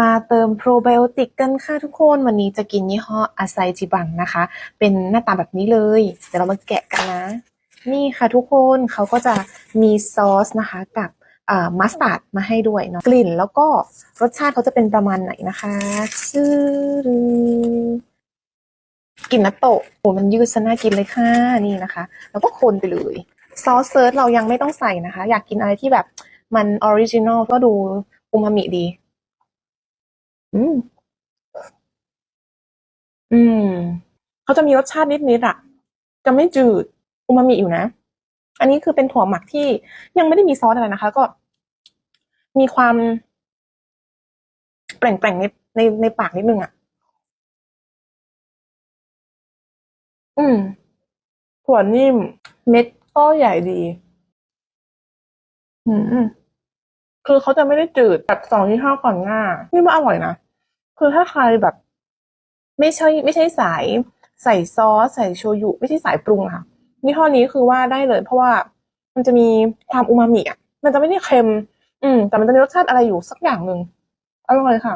มาเติมโปรไบโอติกกันค่ะทุกคน วันนี้จะกินยี่ห้ออาไซจิบังนะคะ เป็นหน้าตาแบบนี้เลย เดี๋ยวเรามาแกะกันนะ นี่ค่ะทุกคนเขาก็จะมีซอสนะคะกับมัสตาร์ดมาให้ด้วยเนาะกลิ่นแล้วก็รสชาติเขาจะเป็นประมาณไหนนะคะชื่อกลิ่นนัตโตะโอ้มันยืดซะน่ากินเลยค่ะนี่นะคะ แล้วก็คนไปเลยซอสเซิร์ชเรายังไม่ต้องใส่นะคะ อยากกินอะไรที่แบบมันออริจินอลก็ดูอูมามิดี อืม อืม เขาจะมีรสชาตินิดๆอะ จะไม่จืดอูมามิอยู่นะ อันนี้คือเป็นถั่วหมักที่ยังไม่ได้มีซอสอะไรนะคะ ก็ มีความแปลงๆในในในปากนิดนึงอะ อืม ถั่วนิ่ม เม็ดก็ใหญ่ดี อืม คือเขาจะไม่ได้จืดแบบสองยี่ห้อก่อนหน้า นี่ว่าอร่อยนะ คือถ้าใครแบบ ไม่ใช่ ไม่ใช่สายใส่ซอสใส่โชยุ ไม่ใช่สายปรุงอะค่ะยี่ห้อนี้คือว่าได้เลย เพราะว่ามันจะมีความอูมามิอะมันจะไม่ได้เค็ม อืม แต่มันจะมีรสชาติอะไรอยู่สักอย่างหนึ่งอร่อยค่ะ